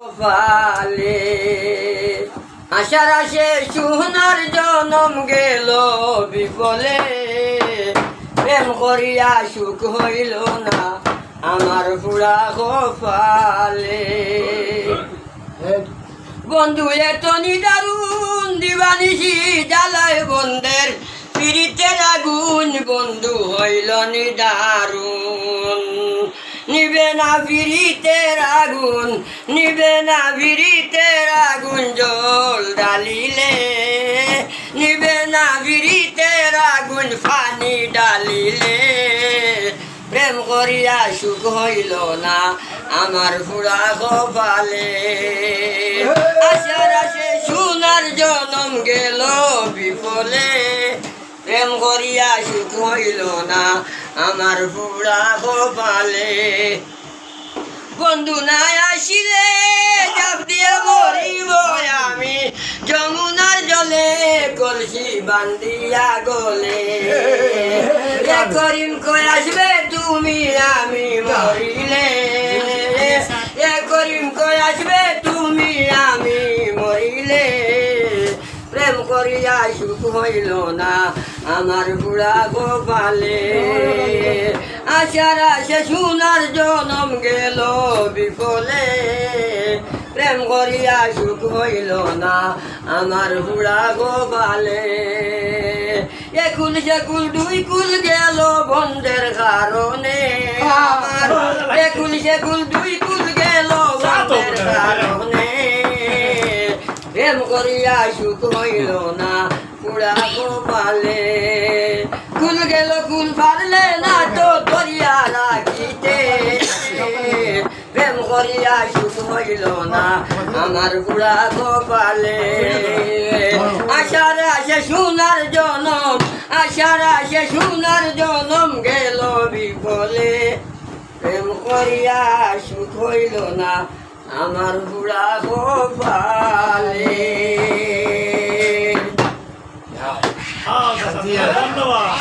কপালে। আশার আসে সোনার জনম গেল বিফলে প্রেম করিয়া সুখ হইল না আমার পুরা কপালে। বন্ধু এত নিদারুন দিবানিসি জ্বালায় বন্ধের পিড়িতের আগুন বন্ধু, হইল নিদারুন নিবে না পিড়িতের আগুন, নিবে না পিড়িতের আগুন জল ডালিলে। নিবে না পিড়িতের আগুন পানি ডালিলে। প্রেম করিয়া সুখ হইল না আমার ফুরা কপালে। আশার আসে সোনার জনম গেল বিফলে। প্রেম করিয়া সুখ হইল না আমার ভুড়া গোপালে বন্ধু নাই আসিলে জাপ দিয়ে মরিব আমি যমুনার জলে কলসি বান্দিয়া গলে করিম কই আসবে তুমি আমি মরিলে সুখ হইল না। আমার বুড়া গোপালে। আশার আশে সোনার জনম গেল বিফলে। প্রেম করিয়া সুখ হইল না আমার বুড়া গোপালে। একুল সেকুল দুই কুল গেল বন্ধের কারণে। আমার একুল সেকুল দুই কুল গেল বন্ধের কারণে। করিয়া সুখ হইল না। পুরা গোপালে। কুল গেল, কুল পারলে না তো ধরিয়া রাখিতে। প্রেম করিয়া সুখ হইল না, আমার পুরা গোপালে। আশার আসে সোনার জনম, আশার আসে সোনার জনম গেল বিফলে। প্রেম করিয়া সুখ হইল না আমার বুড়া গোপালে হ্যাঁ, ধন্যবাদ।